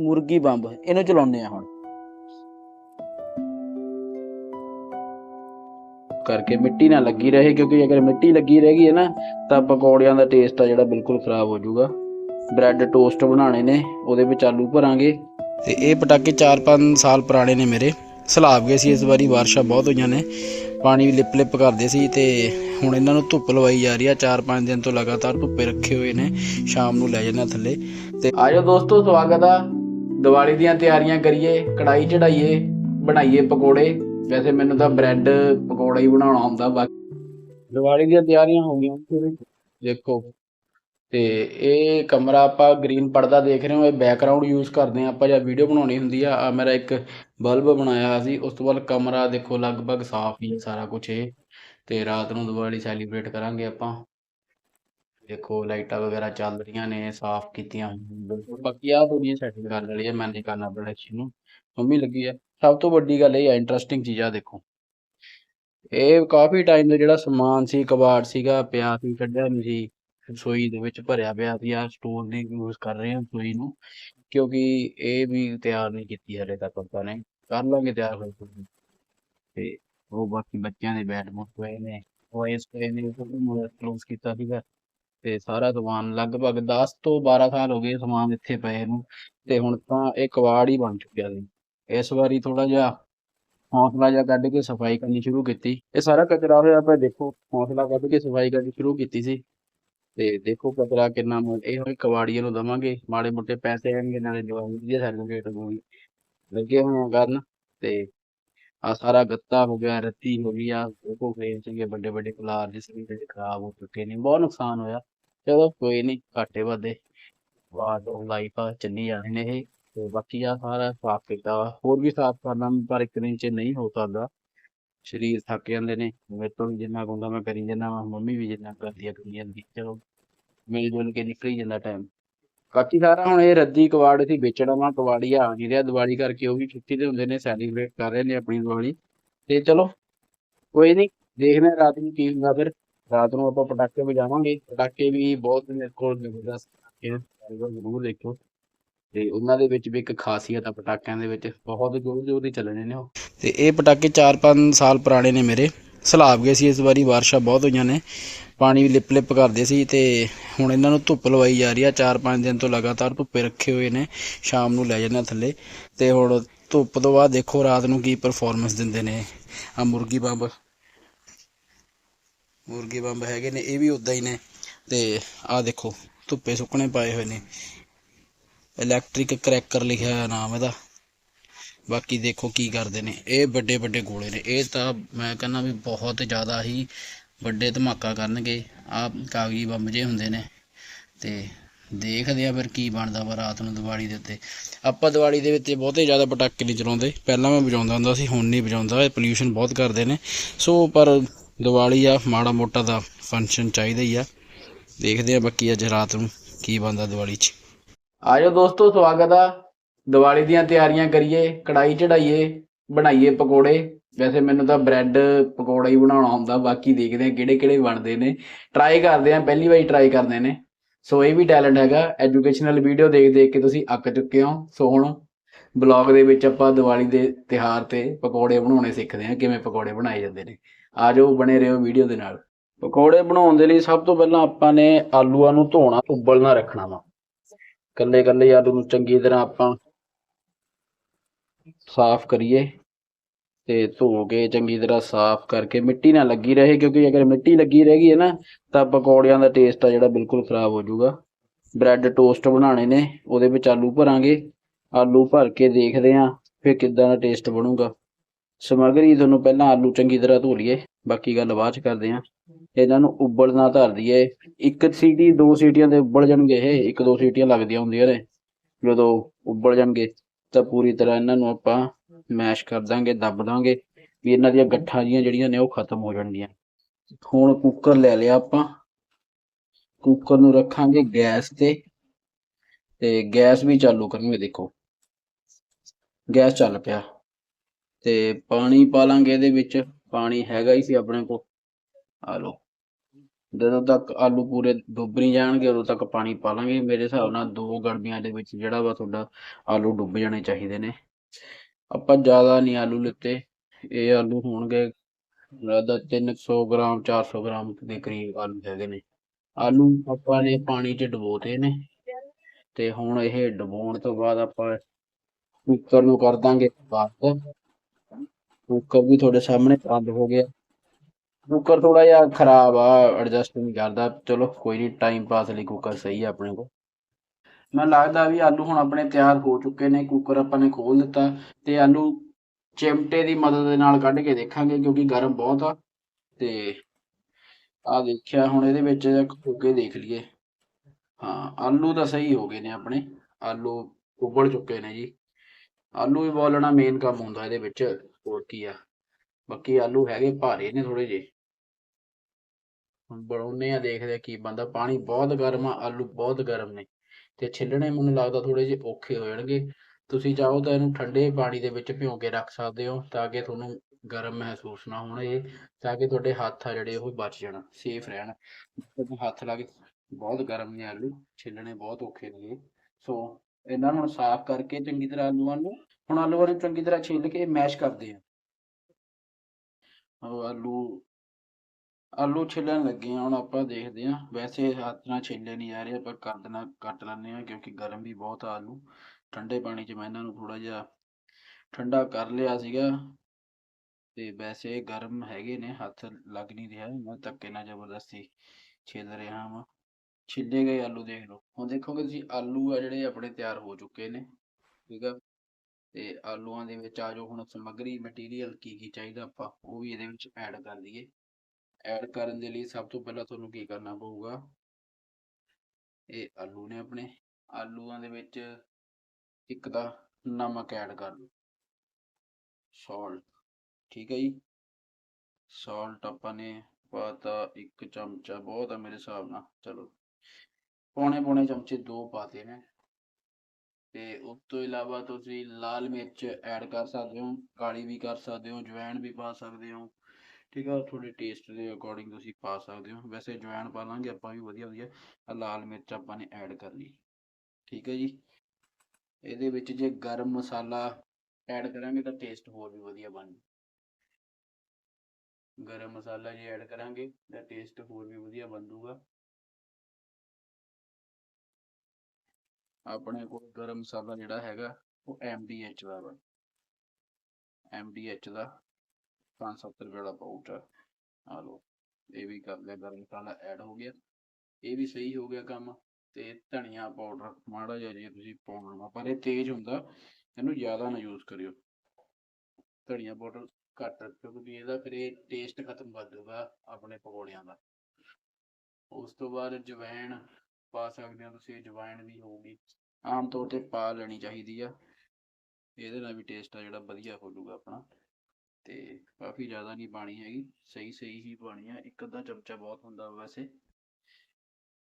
ਮੁਰਗੀ ਬੰਬ, ਇਹਨੂੰ ਚਲਾਉਂਦੇ ਆ ਹੁਣ। ਕਰਕੇ ਮਿੱਟੀ ਨਾ ਲੱਗੀ ਰਹੇ, ਕਿਉਂਕਿ ਅਗਰ ਮਿੱਟੀ ਲੱਗੀ ਰਹੇਗੀ ਹੈ ਨਾ, ਤਾਂ ਪਕੌੜਿਆਂ ਦਾ ਟੇਸਟ ਆ ਜਿਹੜਾ ਬਿਲਕੁਲ ਖਰਾਬ ਹੋ ਜਾਊਗਾ। ਬ੍ਰੈਡ ਟੋਸਟ ਬਣਾਉਣੇ ਨੇ, ਉਹਦੇ ਵਿੱਚ ਆਲੂ ਭਰਾਂਗੇ। ਤੇ ਇਹ ਪਟਾਕੇ 4-5 ਸਾਲ ਪੁਰਾਣੇ ਨੇ ਮੇਰੇ। ਸਲਾਬ ਗਏ ਸੀ, ਇਸ ਵਾਰੀ ਬਾਰਿਸ਼ਾਂ ਬਹੁਤ ਹੋਈਆਂ ਨੇ। ਪਾਣੀ ਵੀ ਲਿਪ ਲਿਪ ਕਰਦੇ ਸੀ ਤੇ ਹੁਣ ਇਹਨਾਂ ਨੂੰ ਧੁੱਪ ਲਵਾਈ ਜਾ ਰਹੀ ਆ। 4-5 ਦਿਨ ਤੋਂ ਲਗਾਤਾਰ ਧੁੱਪੇ ਰੱਖੇ ਹੋਏ ਨੇ, ਸ਼ਾਮ ਨੂੰ ਲੈ ਜਾਂਦੇ ਥੱਲੇ। ਤੇ ਆਜੋ ਦੋਸਤੋ, ਸਵਾਗਤ ਆ। ਦੀਵਾਲੀ ਦੀਆਂ ਤਿਆਰੀਆਂ ਕਰੀਏ ਕੜਾਈ ਚੜਾਈਏ, ਬਣਾਈਏ ਪਕੌੜੇ। ਵੈਸੇ ਮੈਨੂੰ ਤਾਂ ਬ੍ਰੈਡ, ਪਕੌੜਾ ਹੀ ਬਣਾਉਣਾ ਹੁੰਦਾ ਬਾਕੀ ਦੀਵਾਲੀ ਦੀਆਂ ਤਿਆਰੀਆਂ ਹੋ ਗਈਆਂ। ਦੇਖੋ, ਤੇ ਇਹ ਕਮਰਾ ਆਪਾਂ ਗ੍ਰੀਨ ਪਰਦਾ ਦੇਖ ਰਹੇ ਹੋ, ਇਹ ਬੈਕਗ੍ਰਾਉਂਡ ਯੂਜ਼ ਕਰਦੇ ਆ ਆਪਾਂ, ਜਾਂ ਵੀਡੀਓ ਬਣਾਉਣੀ ਹੁੰਦੀ ਆ। ਆ ਮੇਰਾ ਇੱਕ ਬਲਬ ਬਣਾਇਆ ਹੋਇਆ ਸੀ, ਉਸ ਤੋਂ ਬਾਅਦ ਕਮਰਾ ਦੇਖੋ, ਲਗਭਗ ਸਾਫ਼ ਹੀ ਹੈ ਸਾਰਾ ਕੁਝ ਇਹ। ਤੇ ਰਾਤ ਨੂੰ ਦੀਵਾਲੀ ਸੈਲੀਬ੍ਰੇਟ ਕਰਾਂਗੇ ਆਪਾਂ। ਦੇਖੋ, ਲਾਈਟਾਂ ਵਗੈਰਾ ਚੱਲ ਰਹੀਆਂ ਨੇ, ਸਾਫ਼ ਕੀਤੀਆਂ ਹੋਈਆਂ ਬਿਲਕੁਲ। ਬਾਕੀ ਆ ਥੋੜੀ ਸੈਟਿੰਗ ਕਰਨ ਵਾਲੀ ਹੈ, ਮੈਂ ਨਹੀਂ ਕਰਨਾ ਪ੍ਰੋਡਕਸ਼ਨ ਨੂੰ। ਮੰਮੀ ਲੱਗੀ ਹੈ। ਸਭ ਤੋਂ ਵੱਡੀ ਗੱਲ ਇਹ ਹੈ ਇੰਟਰਸਟਿੰਗ ਚੀਜ਼ ਆ, ਦੇਖੋ। ਇਹ ਕਾਫੀ ਟਾਈਮ ਦਾ ਜਿਹੜਾ ਸਮਾਨ ਸੀ, ਕਬਾੜ ਸੀਗਾ, ਪਿਆ ਸੀ, ਕੱਢਿਆ ਨਹੀਂ ਸੀ। ਰਸੋਈ ਦੇ ਵਿੱਚ ਭਰਿਆ ਪਿਆ ਸੀ ਆ ਸਟੋਰ ਦੀ ਯੂਜ਼ ਕਰ ਰਹੇ ਹਾਂ ਰਸੋਈ ਨੂੰ, ਕਿਉਂਕਿ ਇਹ ਵੀ ਤਿਆਰ ਨਹੀਂ ਕੀਤੀ ਹਲੇ ਤੱਕ ਆਪਾਂ ਨੇ। ਕਰ ਲਾਂਗੇ ਤਿਆਰ ਹੋਈ ਤੇ। ਉਹ ਬਾਕੀ ਬੱਚਿਆਂ ਦੇ ਬੈਟ ਮੁੱਕ ਪਏ ਨੇ, ਉਹ ਇਸ ਪਏ ਨੇ ਉਹ ਕਲੋਜ਼ ਕੀਤਾ ਸੀਗਾ। ਤੇ ਸਾਰਾ ਸਮਾਨ, ਲਗਭਗ 10 ਤੋਂ 12 ਸਾਲ ਹੋ ਗਏ ਸਮਾਨ ਇੱਥੇ ਪਏ ਨੂੰ, ਤੇ ਹੁਣ ਤਾਂ ਇਹ ਕਬਾੜ ਹੀ ਬਣ ਚੁੱਕਿਆ ਸੀ। ਇਸ ਵਾਰੀ ਥੋੜਾ ਜਿਹਾ ਹੌਸਲਾ ਜਿਹਾ ਕੱਢ ਕੇ ਸਫ਼ਾਈ ਕਰਨੀ ਸ਼ੁਰੂ ਕੀਤੀ। ਇਹ ਸਾਰਾ ਕਚਰਾ ਹੋਇਆ ਪਿਆ, ਦੇਖੋ, ਹੌਸਲਾ ਕੱਢ ਕੇ ਸਫ਼ਾਈ ਕਰਨੀ ਸ਼ੁਰੂ ਕੀਤੀ ਸੀ। ਤੇ ਦੇਖੋ ਕਚਰਾ ਕਿੰਨਾ ਮੁ- ਇਹ ਹੋਏ ਕਬਾੜੀਏ ਨੂੰ ਦਵਾਂਗੇ, ਮਾੜੇ ਮੋਟੇ ਪੈਸੇ ਆਣਗੇ, ਨਾਲੇ ਦੀਵਾਲੀ ਦੀ ਸੈਲੀਬ੍ਰੇਟ ਹੋਊਗੀ ਲੱਗੇ ਹੋਏ ਆ ਕਰਨ, ਤੇ ਆ ਸਾਰਾ ਗੱਤਾ ਹੋ ਗਿਆ ਰੱਤੀ ਹੋ ਗਈ ਆ ਦੇਖੋ ਫਰੇਮ ਸੀਗੇ ਵੱਡੇ ਵੱਡੇ ਕਲਾਰ ਜਿਸ ਵੀ ਜਿਹੜੇ ਖਰਾਬ ਹੋ ਚੁੱਕੇ ਨੇ ਬਹੁਤ ਨੁਕਸਾਨ ਹੋਇਆ ਚਲੋ ਕੋਈ ਨਹੀਂ ਘਾਟੇ ਵਾਧੇ ਬਾਅਦ ਉਹ ਲਾਈਫ ਆ ਚੱਲੀ ਜਾਣੇ ਨੇ ਇਹ ਤੇ ਬਾਕੀ ਆ ਸਾਰਾ ਸਾਫ਼ ਕੀਤਾ ਵਾ ਹੋਰ ਵੀ ਸਾਫ਼ ਕਰਨਾ ਪਰ ਇੱਕ ਦਿਨ ਚ ਨਹੀਂ ਹੋ ਸਕਦਾ ਸਰੀਰ ਥੱਕ ਜਾਂਦੇ ਨੇ ਮੇਰੇ ਤੋਂ ਵੀ ਜਿੰਨਾ ਕੁ ਹੁੰਦਾ ਮੈਂ ਕਰੀ ਜਾਂਦਾ ਵਾਂ ਮੰਮੀ ਵੀ ਜਿੰਨਾ ਕਰਦੀ ਆ ਬਾਕੀ ਸਾਰਾ ਹੁਣ ਇਹ ਰੱਦੀ ਕਵਾੜ ਅਸੀਂ ਵੇਚਣਾ ਵਾ ਕਵਾੜੀ ਆ ਨਹੀਂ ਰਿਹਾ, ਦੀਵਾਲੀ ਕਰਕੇ ਉਹ ਵੀ ਛੁੱਟੀ ਤੇ ਹੁੰਦੇ ਨੇ ਸੈਲੀਬ੍ਰੇਟ ਕਰ ਰਹੇ ਨੇ ਆਪਣੀ ਦੀਵਾਲੀ। ਤੇ ਚਲੋ, ਕੋਈ ਨਹੀਂ, ਦੇਖਦੇ ਹਾਂ ਰਾਤ ਨੂੰ ਕੀ ਹੁੰਦਾ ਫਿਰ। ਰਾਤ ਨੂੰ ਆਪਾਂ ਪਟਾਕੇ ਵਜਾਵਾਂਗੇ। ਪਟਾਕੇ ਵੀ ਬਹੁਤ ਮੇਰੇ ਕੋਲ, ਜ਼ਬਰਦਸਤ ਪਟਾਕੇ ਜ਼ਰੂਰ ਦੇਖੋ ਤੇ ਉਹਨਾਂ ਦੇ ਵਿੱਚ ਵੀ ਇੱਕ ਖਾਸੀਅਤ ਆ ਪਟਾਕਿਆਂ ਦੇ ਵਿੱਚ, ਬਹੁਤ ਜ਼ੋਰ ਜ਼ੋਰ ਦੀ ਚੱਲਣੇ ਨੇ ਉਹ। ਤੇ ਇਹ ਪਟਾਕੇ 4-5 ਸਾਲ ਪੁਰਾਣੇ ਨੇ ਮੇਰੇ। ਸਲਾਬ ਗਏ ਸੀ ਇਸ ਵਾਰੀ, ਬਾਰਿਸ਼ਾਂ ਬਹੁਤ ਹੋਈਆਂ ਨੇ। ਪਾਣੀ ਵੀ ਲਿਪ ਲਿਪ ਕਰਦੇ ਸੀ ਤੇ ਹੁਣ ਇਹਨਾਂ ਨੂੰ ਧੁੱਪ ਲਵਾਈ ਜਾ ਰਹੀ ਆ। 4-5 ਦਿਨ ਤੋਂ ਲਗਾਤਾਰ ਧੁੱਪੇ ਰੱਖੇ ਹੋਏ ਨੇ। ਸ਼ਾਮ ਨੂੰ ਲੈ ਜਾਂਦੇ ਆ ਥੱਲੇ। ਤੇ ਹੁਣ ਧੁੱਪ ਤੋਂ ਬਾਅਦ ਦੇਖੋ ਰਾਤ ਨੂੰ ਕੀ ਪਰਫਾਰਮੈਂਸ ਦਿੰਦੇ ਨੇ। ਆ ਮੁਰਗੀ ਬੰਬ। ਮੁਰਗੀ ਬੰਬ ਹੈਗੇ ਨੇ, ਇਹ ਵੀ ਉਦਾਂ ਹੀ ਨੇ। ਤੇ ਆ ਦੇਖੋ, ਧੁੱਪੇ ਸੁੱਕਣੇ ਪਾਏ ਹੋਏ ਨੇ। ਇਲੈਕਟ੍ਰਿਕ ਕਰੈਕਰ ਲਿਖਿਆ ਹੋਇਆ ਨਾਮ ਇਹਦਾ। ਬਾਕੀ ਦੇਖੋ ਕੀ ਕਰਦੇ ਨੇ। ਇਹ ਵੱਡੇ ਵੱਡੇ ਗੋਲੇ ਨੇ। ਇਹ ਤਾਂ ਮੈਂ ਕਹਿੰਦਾ ਵੀ ਬਹੁਤ ਜ਼ਿਆਦਾ ਹੀ ਵੱਡੇ ਧਮਾਕਾ ਕਰਨਗੇ ਆ ਕਾਗਜ਼ੀ ਬੰਬ ਜੇ ਹੁੰਦੇ ਨੇ। ਤੇ ਦੇਖਦੇ ਆ ਫਿਰ ਕੀ ਬਣਦਾ ਵਾ ਰਾਤ ਨੂੰ ਦੀਵਾਲੀ ਦੇ ਉੱਤੇ। ਆਪਾਂ ਦੀਵਾਲੀ ਦੇ ਵਿੱਚ ਬਹੁਤੇ ਜ਼ਿਆਦਾ ਪਟਾਕੇ ਨਹੀਂ ਚਲਾਉਂਦੇ। ਪਹਿਲਾਂ ਮੈਂ ਵਜਾਉਂਦਾ ਹੁੰਦਾ ਸੀ, ਹੁਣ ਨਹੀਂ ਵਜਾਉਂਦਾ। ਇਹ ਪੋਲਿਊਸ਼ਨ ਬਹੁਤ ਕਰਦੇ ਨੇ। ਸੋ, ਪਰ ਦੀਵਾਲੀ ਆ, ਮਾੜਾ ਮੋਟਾ ਦਾ ਫੰਕਸ਼ਨ ਚਾਹੀਦਾ ਹੀ ਆ। ਦੇਖਦੇ ਆ ਬਾਕੀ ਅੱਜ ਰਾਤ ਨੂੰ ਕੀ ਬਣਦਾ ਦੀਵਾਲੀ 'ਚ। ਆਜੋ ਦੋਸਤੋ, ਸਵਾਗਤ ਆ। ਦੀਵਾਲੀ ਦੀਆਂ ਤਿਆਰੀਆਂ ਕਰੀਏ ਕੜਾਈ ਚੜਾਈਏ, ਬਣਾਈਏ ਪਕੌੜੇ। ਵੈਸੇ ਮੈਨੂੰ ਤਾਂ ਬ੍ਰੈਡ ਪਕੌੜਾ ਹੀ ਬਣਾਉਣਾ ਹੁੰਦਾ, ਬਾਕੀ ਦੇਖਦੇ ਆ ਕਿਹੜੇ ਕਿਹੜੇ ਬਣਦੇ ਨੇ। ਟਰਾਈ ਕਰਦੇ ਆ ਪਹਿਲੀ ਵਾਰੀ ਟਰਾਈ ਕਰਦੇ ਨੇ। ਸੋ ਇਹ ਵੀ ਟੈਲੈਂਟ ਹੈਗਾ ਐਜੂਕੇਸ਼ਨਲ ਵੀਡੀਓ ਦੇਖ ਦੇਖ ਕੇ ਤੁਸੀਂ ਅੱਕ ਚੁੱਕੇ ਹੋ। ਸੋ ਹੁਣ ਬਲੌਗ ਦੇ ਵਿੱਚ ਆਪਾਂ ਦੀਵਾਲੀ ਦੇ ਤਿਹਾਰ ਤੇ ਪਕੌੜੇ ਬਣਾਉਣੇ ਸਿੱਖਦੇ ਆ ਕਿਵੇਂ ਪਕੌੜੇ ਬਣਾਏ ਜਾਂਦੇ ਨੇ। ਆਜੋ ਬਣੇ ਰਹੋ ਵੀਡੀਓ ਦੇ ਨਾਲ। ਪਕੌੜੇ ਬਣਾਉਣ ਦੇ ਲਈ ਸਭ ਤੋਂ ਪਹਿਲਾਂ ਆਪਾਂ ਨੇ ਆਲੂਆਂ ਨੂੰ ਧੋਣਾ, ਉਬਲਣਾ ਰੱਖਣਾ ਵਾ। ਕੱਲੇ ਕੱਲੇ ਆਲੂ ਨੂੰ ਚੰਗੀ ਤਰ੍ਹਾਂ ਆਪਾਂ ਸਾਫ਼ ਕਰੀਏ। ਤੇ ਧੋ ਕੇ ਚੰਗੀ ਤਰ੍ਹਾਂ ਸਾਫ਼ ਕਰਕੇ ਮਿੱਟੀ ਨਾ ਲੱਗੀ ਰਹੇ, ਕਿਉਂਕਿ ਅਗਰ ਮਿੱਟੀ ਲੱਗੀ ਰਹੇਗੀ ਹੈ ਨਾ, ਤਾਂ ਪਕੌੜਿਆਂ ਦਾ ਟੇਸਟ ਆ ਜਿਹੜਾ ਬਿਲਕੁਲ ਖਰਾਬ ਹੋ ਜਾਊਗਾ। ਬ੍ਰੈਡ ਟੋਸਟ ਬਣਾਉਣੇ ਨੇ, ਉਹਦੇ ਵਿੱਚ ਆਲੂ ਭਰਾਂਗੇ। ਆਲੂ ਭਰ ਕੇ ਦੇਖਦੇ ਆਂ ਫਿਰ ਕਿੱਦਾਂ ਦਾ ਟੇਸਟ ਬਣੂਗਾ। ਸਮੱਗਰੀ, ਤੁਹਾਨੂੰ ਪਹਿਲਾਂ ਆਲੂ ਚੰਗੀ ਤਰ੍ਹਾਂ ਧੋ ਲਈਏ, ਬਾਕੀ ਗੱਲ ਬਾਅਦ ਚ ਕਰਦੇ ਆਂ ਇਹਨਾਂ ਨੂੰ ਉਬਲਣਾ ਧਰ ਦਈਏ। ਇੱਕ ਸੀਟੀ, ਦੋ ਸੀਟੀਆਂ ਦੇ ਉਬਲ ਜਾਣਗੇ ਇਹ, ਇੱਕ ਦੋ ਸੀਟੀਆਂ ਲੱਗਦੀਆਂ ਹੁੰਦੀਆਂ ਨੇ। ਜਦੋਂ ਉਬਲ ਜਾਣਗੇ, ਤਾਂ ਪੂਰੀ ਤਰ੍ਹਾਂ ਇਹਨਾਂ ਨੂੰ ਆਪਾਂ ਮੈਸ਼ ਕਰ ਦਾਂਗੇ, ਦੱਬ ਦਾਂਗੇ, ਵੀ ਇਹਨਾਂ ਦੀਆਂ ਗੱਠਾਂ ਜੀਆਂ ਜਿਹੜੀਆਂ ਨੇ ਉਹ ਖਤਮ ਹੋ ਜਾਣਗੀਆਂ। ਹੁਣ ਕੁੱਕਰ ਲੈ ਲਿਆ ਆਪਾਂ। ਕੁੱਕਰ ਨੂੰ ਰੱਖਾਂਗੇ ਗੈਸ ਤੇ। ਤੇ ਗੈਸ ਵੀ ਚਾਲੂ ਕਰਾਂਗੇ ਦੇਖੋ। ਗੈਸ ਚੱਲ ਪਿਆ। ਤੇ ਪਾਣੀ ਪਾ ਲਾਂਗੇ ਇਹਦੇ ਵਿੱਚ। ਪਾਣੀ ਹੈਗਾ ਹੀ ਸੀ ਆਪਣੇ ਕੋਲ। ਆ ਲਓ। ਜਦੋਂ ਤੱਕ ਆਲੂ ਪੂਰੇ ਡੁੱਬ ਨਹੀਂ ਜਾਣਗੇ, ਉਦੋਂ ਤੱਕ ਪਾਣੀ ਪਾ ਲਾਂਗੇ। ਮੇਰੇ ਹਿਸਾਬ ਨਾਲ ਦੋ ਗੜਬੀਆਂ ਦੇ ਵਿੱਚ ਜਿਹੜਾ ਵਾ ਤੁਹਾਡਾ ਆਲੂ ਡੁੱਬ ਜਾਣੇ ਚਾਹੀਦੇ ਨੇ। ਆਪਾਂ ਜ਼ਿਆਦਾ ਨਹੀਂ ਆਲੂ ਲਿੱਤੇ, ਇਹ ਆਲੂ ਹੋਣਗੇ ਲੱਗਦਾ 300 ਗ੍ਰਾਮ 400 ਗ੍ਰਾਮ ਦੇ ਕਰੀਬ ਆਲੂ ਹੈਗੇ ਨੇ। ਆਲੂ ਆਪਾਂ ਨੇ ਪਾਣੀ 'ਚ ਡਬੋਤੇ ਨੇ ਤੇ ਹੁਣ ਇਹ ਡੁਬੋਣ ਤੋਂ ਬਾਅਦ ਆਪਾਂ ਕੁੱਕਰ ਨੂੰ ਕਰ ਦਾਂਗੇ ਬੰਦ। ਕੁੱਕਰ ਵੀ ਤੁਹਾਡੇ ਸਾਹਮਣੇ ਬੰਦ ਹੋ ਗਿਆ। ਕੁੱਕਰ ਥੋੜਾ ਜਿਹਾ ਖਰਾਬ ਆ ਐਡਜਸਟ ਨਹੀਂ ਕਰਦਾ। ਚਲੋ ਕੋਈ ਨਹੀਂ ਟਾਈਮ ਪਾਸ ਲਈ ਕੁੱਕਰ ਸਹੀ ਆ ਆਪਣੇ ਕੋਲ। ਮੈਨੂੰ ਲੱਗਦਾ ਵੀ ਆਲੂ ਹੁਣ ਆਪਣੇ ਤਿਆਰ ਹੋ ਚੁੱਕੇ ਨੇ ਕੁੱਕਰ ਆਪਾਂ ਨੇ ਖੋਲ ਦਿੱਤਾ ਤੇ ਆਲੂ ਚਿਮਟੇ ਦੀ ਮਦਦ ਦੇ ਨਾਲ ਕੱਢ ਕੇ ਦੇਖਾਂਗੇ ਕਿਉਂਕਿ ਗਰਮ ਬਹੁਤ ਆ ਤੇ ਆ ਦੇਖਿਆ, ਹੁਣ ਇਹਦੇ ਵਿੱਚ ਖੋ ਦੇਖ ਲਈਏ। ਹਾਂ, ਆਲੂ ਤਾਂ ਸਹੀ ਹੋ ਗਏ ਨੇ ਆਪਣੇ, ਆਲੂ ਉਬਲ ਚੁੱਕੇ ਨੇ ਜੀ। ਆਲੂ ਵੀ ਬੋਲਣਾ ਮੇਨ ਕੰਮ ਹੁੰਦਾ ਇਹਦੇ ਵਿੱਚ, ਹੋਰ ਕੀ ਆ। ਬਾਕੀ ਆਲੂ ਹੈਗੇ ਭਾਰੇ ਨੇ ਥੋੜੇ ਜਿਹੇ। ਹੁਣ ਬਣਾਉਨੇ ਆ ਦੇਖਦੇ ਆ ਕੀ ਬੰਦਾ ਪਾਣੀ ਬਹੁਤ ਗਰਮ ਆ, ਆਲੂ ਬਹੁਤ ਗਰਮ ਨੇ। ਤੇ ਛਿੱਲਣੇ ਮੈਨੂੰ ਲੱਗਦਾ ਥੋੜੇ ਜਿਹੇ ਔਖੇ ਹੋ ਜਾਣਗੇ। ਤੁਸੀਂ ਚਾਹੋ ਤਾਂ ਇਹਨੂੰ ਠੰਡੇ ਪਾਣੀ ਦੇ ਵਿੱਚ ਭਿਉਂ ਕੇ ਰੱਖ ਸਕਦੇ ਹੋ ਤਾਂ ਕਿ ਤੁਹਾਨੂੰ ਗਰਮ ਮਹਿਸੂਸ ਨਾ ਹੋਣ ਇਹ, ਤਾਂ ਕਿ ਤੁਹਾਡੇ ਹੱਥ ਆ ਜਿਹੜੇ ਉਹ ਬਚ ਜਾਣ ਸੇਫ ਰਹਿਣ। ਤੁਹਾਨੂੰ ਹੱਥ ਲੱਗ ਬਹੁਤ ਗਰਮ ਨੇ ਆਲੂ ਛਿੱਲਣੇ ਬਹੁਤ ਔਖੇ ਨੇ ਸੋ ਇਹਨਾਂ ਨੂੰ ਸਾਫ਼ ਕਰਕੇ ਚੰਗੀ ਤਰ੍ਹਾਂ ਆਲੂਆਂ ਨੂੰ ਹੁਣ ਆਲੂਆਂ ਨੂੰ ਚੰਗੀ ਤਰ੍ਹਾਂ ਛਿੱਲ ਕੇ ਮੈਸ਼ ਕਰਦੇ ਆ। ਉਹ ਆਲੂ ਆਲੂ ਛਿੱਲਣ ਲੱਗੇ ਆ ਹੁਣ ਆਪਾਂ ਦੇਖਦੇ ਆ ਵੈਸੇ ਹੱਥ ਨਾਲ ਛਿੱਲੇ ਨਹੀਂ ਜਾ ਰਹੇ, ਆਪਾਂ ਕੱਟ ਨਾਲ ਕੱਟ ਲੈਂਦੇ ਆ ਕਿਉਂਕਿ ਗਰਮ ਵੀ ਬਹੁਤ ਆ ਆਲੂ। ਠੰਡੇ ਪਾਣੀ 'ਚ ਮੈਂ ਇਹਨਾਂ ਨੂੰ ਥੋੜਾ ਜਿਹਾ ਠੰਡਾ ਕਰ ਲਿਆ ਸੀਗਾ। ਤੇ ਵੈਸੇ ਗਰਮ ਹੈਗੇ ਨੇ, ਹੱਥ ਲੱਗ ਨਹੀਂ ਰਿਹਾ। ਮੈਂ ਧੱਕੇ ਨਾਲ ਜ਼ਬਰਦਸਤੀ ਛਿੱਲ ਰਿਹਾ ਹਾਂ ਛਿੱਲੇ ਗਏ ਆਲੂ ਦੇਖ ਲਓ। ਹੁਣ ਦੇਖੋਗੇ ਤੁਸੀਂ, ਆਲੂ ਆ ਜਿਹੜੇ ਆਪਣੇ ਤਿਆਰ ਹੋ ਚੁੱਕੇ ਨੇ, ਠੀਕ ਆ? ਤੇ ਆਲੂਆਂ ਦੇ ਵਿੱਚ ਆ ਜੋ ਹੁਣ ਸਮੱਗਰੀ ਮਟੀਰੀਅਲ ਕੀ ਕੀ ਚਾਹੀਦਾ ਆਪਾਂ, ਉਹ ਵੀ ਇਹਦੇ ਵਿੱਚ ਐਡ ਕਰ ਦਈਏ। ਐਡ ਕਰਨ ਦੇ ਲਈ ਸਭ ਤੋਂ ਪਹਿਲਾਂ ਤੁਹਾਨੂੰ ਕੀ ਕਰਨਾ ਪਊਗਾ? ਇਹ ਆਲੂ ਨੇ ਆਪਣੇ ਆਲੂਆਂ ਦੇ ਵਿੱਚ ਇੱਕ ਤਾਂ ਨਮਕ ਐਡ ਕਰ ਲਓ। ਸਾਲਟ ਠੀਕ ਹੈ ਜੀ? ਸਾਲਟ ਆਪਾਂ ਨੇ ਪਾਤਾ ਇੱਕ ਚਮਚਾ ਬਹੁਤ ਆ ਮੇਰੇ ਹਿਸਾਬ ਨਾਲ। ਚਲੋ, ਪੌਣੇ ਪੌਣੇ ਚਮਚੇ ਦੋ ਪਾਤੇ ਨੇ। ਤੇ ਉਸ ਤੋਂ ਇਲਾਵਾ ਤੁਸੀਂ ਲਾਲ ਮਿਰਚ ਐਡ ਕਰ ਸਕਦੇ ਹੋ, ਕਾਲੀ ਵੀ ਕਰ ਸਕਦੇ ਹੋ ਜਵੈਣ ਵੀ ਪਾ ਸਕਦੇ ਹੋ। ਠੀਕ ਆ, ਤੁਹਾਡੇ ਟੇਸਟ ਦੇ ਅਕੋਰਡਿੰਗ ਤੁਸੀਂ ਪਾ ਸਕਦੇ ਹੋ। ਵੈਸੇ ਜਵੈਣ ਪਾ ਲਾਂਗੇ, ਆਪਾਂ ਵੀ ਵਧੀਆ ਵਧੀਆ। ਆਹ ਲਾਲ ਮਿਰਚ ਆਪਾਂ ਨੇ ਐਡ ਕਰ ਲਈ। ਠੀਕ ਹੈ ਜੀ। ਇਹਦੇ ਵਿੱਚ ਜੇ ਗਰਮ ਮਸਾਲਾ ਐਡ ਕਰਾਂਗੇ ਤਾਂ ਟੇਸਟ ਹੋਰ ਵੀ ਵਧੀਆ ਬਣ। ਗਰਮ ਮਸਾਲਾ ਜੇ ਐਡ ਕਰਾਂਗੇ ਤਾਂ ਟੇਸਟ ਹੋਰ ਵੀ ਵਧੀਆ ਬਣ ਜੂਗਾ ਆਪਣੇ ਕੋਲ ਗਰਮ ਮਸਾਲਾ ਜਿਹੜਾ ਹੈਗਾ, ਉਹ MDH ਦਾ ਵਾ। MDH ਦਾ। 5-7 ਰੁਪਏ ਦਾ ਪਾਊਡਰ ਆ ਲਓ। ਇਹ ਵੀ ਕਰ ਲਿਆ, ਗਰਮ ਮਸਾਲਾ ਐਡ ਹੋ ਗਿਆ। ਇਹ ਵੀ ਸਹੀ ਹੋ ਗਿਆ ਕੰਮ ਤੇ ਧਨੀਆ ਪਾਊਡਰ ਮਾੜਾ ਜਿਹਾ ਜੇ ਤੁਸੀਂ ਪਾਉਣਾ ਪਰ ਇਹ ਤੇਜ਼ ਹੁੰਦਾ, ਇਹਨੂੰ ਜ਼ਿਆਦਾ ਨਾ ਯੂਜ਼ ਕਰਿਓ। ਧਨੀਆ ਪਾਊਡਰ ਘੱਟ ਰੱਖਿਓ ਕਿਉਂਕਿ ਇਹਦਾ ਫਿਰ ਇਹ ਟੇਸਟ ਖਤਮ ਕਰ ਦੂਗਾ ਆਪਣੇ ਪਕੌੜਿਆਂ ਦਾ। ਉਸ ਤੋਂ ਬਾਅਦ ਜਵੈਣ ਪਾ ਸਕਦੇ ਹੋ ਤੁਸੀਂ ਜਵੈਣ ਵੀ ਹੋਊਗੀ। ਆਮ ਤੌਰ ਤੇ ਪਾ ਲੈਣੀ ਚਾਹੀਦੀ ਆ। ਇਹਦੇ ਨਾਲ ਵੀ ਟੇਸਟ ਆ ਜਿਹੜਾ ਵਧੀਆ ਹੋ ਜਾਊਗਾ ਆਪਣਾ। ਤੇ ਕਾਫੀ ਜ਼ਿਆਦਾ ਨਹੀਂ ਪਾਣੀ ਹੈਗੀ, ਸਹੀ ਸਹੀ ਹੀ ਪਾਣੀ ਆ, ਇੱਕ ਅੱਧਾ ਚਮਚਾ ਬਹੁਤ ਹੁੰਦਾ ਵੈਸੇ।